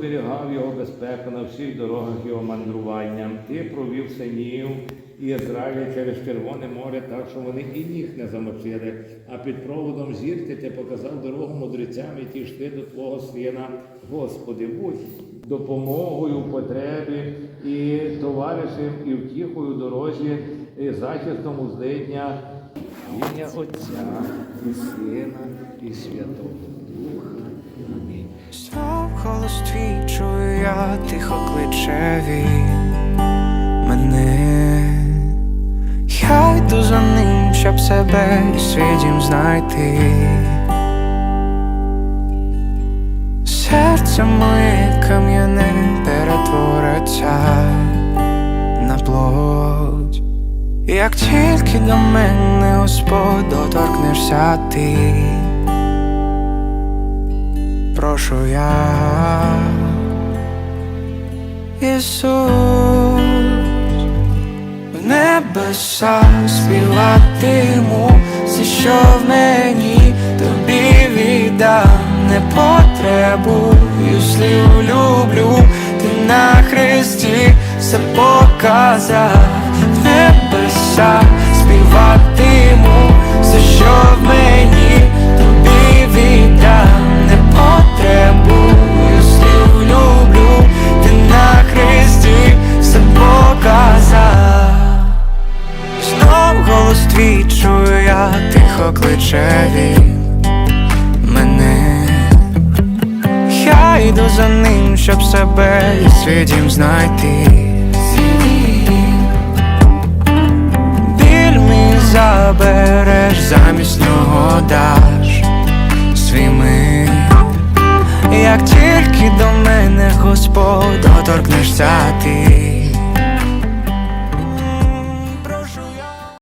оберігав його безпеку на всіх дорогах його мандрування. Ти провів синів і Ізраїля через Червоне море, так що вони і ніг не замочили. А під проводом зірки ти показав дорогу мудрецям, які йшли до Твого сина. Господи, будь допомогою в потребі і товаришем, і втіхою дорозі, і захистом у злидня. Ім'я Отця і Сина, і Святого Духа. Амінь. Голос твій чую я, тихо кличе він мене. Я йду за ним, щоб себе і свій знайти. Серце моє кам'яне перетвориться на плоть. Як тільки до мене, Господь, доторкнешся ти. Прошу я, Ісус, в небеса співатиму, все, що в мені тобі віддам, не потребую слів люблю, ти на хресті все показав, в небеса співатиму, тихо кличе він мене. Я йду за ним, щоб себе і свій дім знайти. Біль мій забереш, замість нього даш свій мир. Як тільки до мене Господь доторкнешся ти